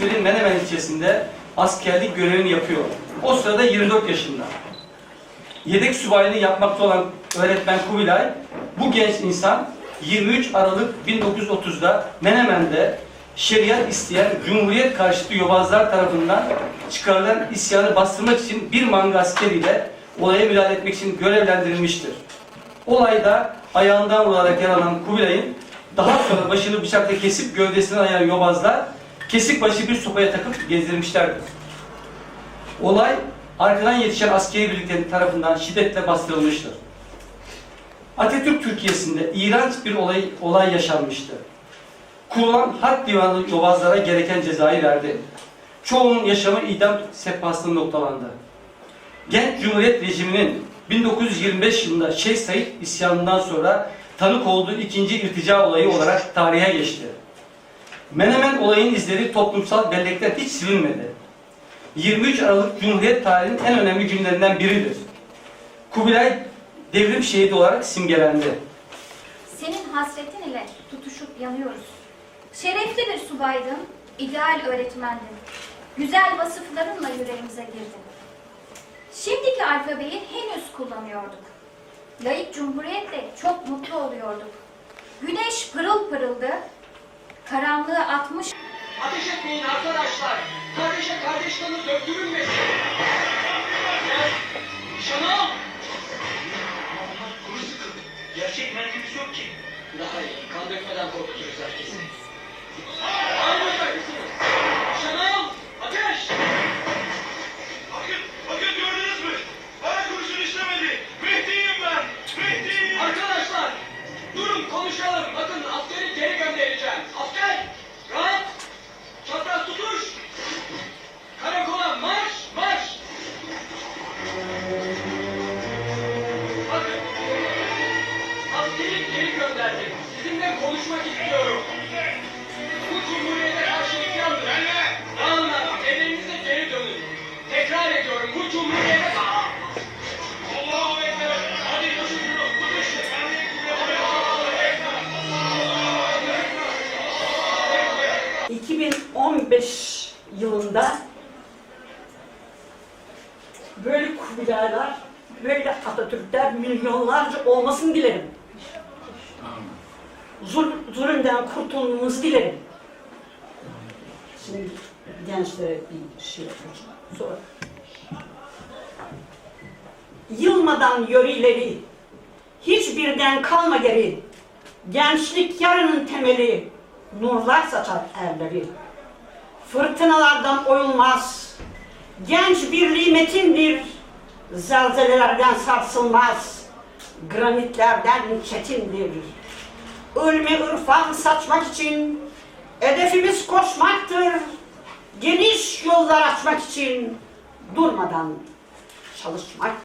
1930 yılında İzmir'in Menemen ilçesinde askerlik görevini yapıyor. O sırada 24 yaşında. Yedek subaylığını yapmakta olan öğretmen Kubilay, bu genç insan 23 Aralık 1930'da Menemen'de şeriat isteyen Cumhuriyet karşıtı yobazlar tarafından çıkarılan isyanı bastırmak için bir manga askeriyle olaya müdahale etmek için görevlendirilmiştir. Olayda ayağından vurarak yaralanan Kubilay'ın daha sonra başını bıçakla kesip gövdesine ayayan yobazlar kesik başı bir sopaya takıp gezdirmişlerdir. Olay arkadan yetişen askeri birliklerin tarafından şiddetle bastırılmıştır. Atatürk Türkiye'sinde iğrenç bir olay, olay yaşanmıştı. Kurulan harp divanı yobazlara gereken cezayı verdi. Çoğunun yaşamı idam sehpasında noktalandı. Genç Cumhuriyet rejiminin 1925 yılında Şeyh Said isyanından sonra tanık olduğu ikinci irtica olayı olarak tarihe geçti. Menemen olayın izleri toplumsal bellekten hiç silinmedi. 23 Aralık Cumhuriyet tarihinin en önemli günlerinden biridir. Kubilay devrim şehidi olarak simgelendi. Senin hasretin ile tutuşup yanıyoruz. Şerefli bir subaydın, ideal öğretmendin. Güzel vasıflarınla yüreğimize girdin. Şimdiki alfabeyi henüz kullanıyorduk. Layık cumhuriyetle çok mutlu oluyorduk. Güneş pırıl pırıldı, karanlığı atmış Ateş etmeyin arkadaşlar. Kardeşe kardeş kanı döktürülmesin. Şanal! Kuru sıkın. Gerçek mermimiz yok ki. Daha iyi. Kan dökmeden korkuturuz herkesi. Almayacaksınız. Şanal! Bakın! Askeri geri gönderdim. Konuşmak istiyorum. Bu cumhuriyete karşı isyandır. Dağılın artık. Evlerinize geri dönün. Tekrar ediyorum. Bu cumhuriyete... Allahu Ekber. Hadi koşun şunu. Tutun işte. Ben de Allahu Ekber. 2015 yılında böyle Kubilaylar, böyle Atatürkler milyonlarca olmasını dilerim. Zul, zulümden kurtulmamızı dilerim. Şimdi gençlere bir şey yapacağım. Sonra. Yılmadan yörileri, hiçbirden kalma geri. Gençlik yarının temeli, nurlar saçar erleri. Fırtınalardan oyulmaz, genç birliği metindir. Zelzelelerden sarsılmaz, granitlerden çetindir. Ölme ırfan saçmak için hedefimiz koşmaktır. Geniş yollar açmak için durmadan çalışmak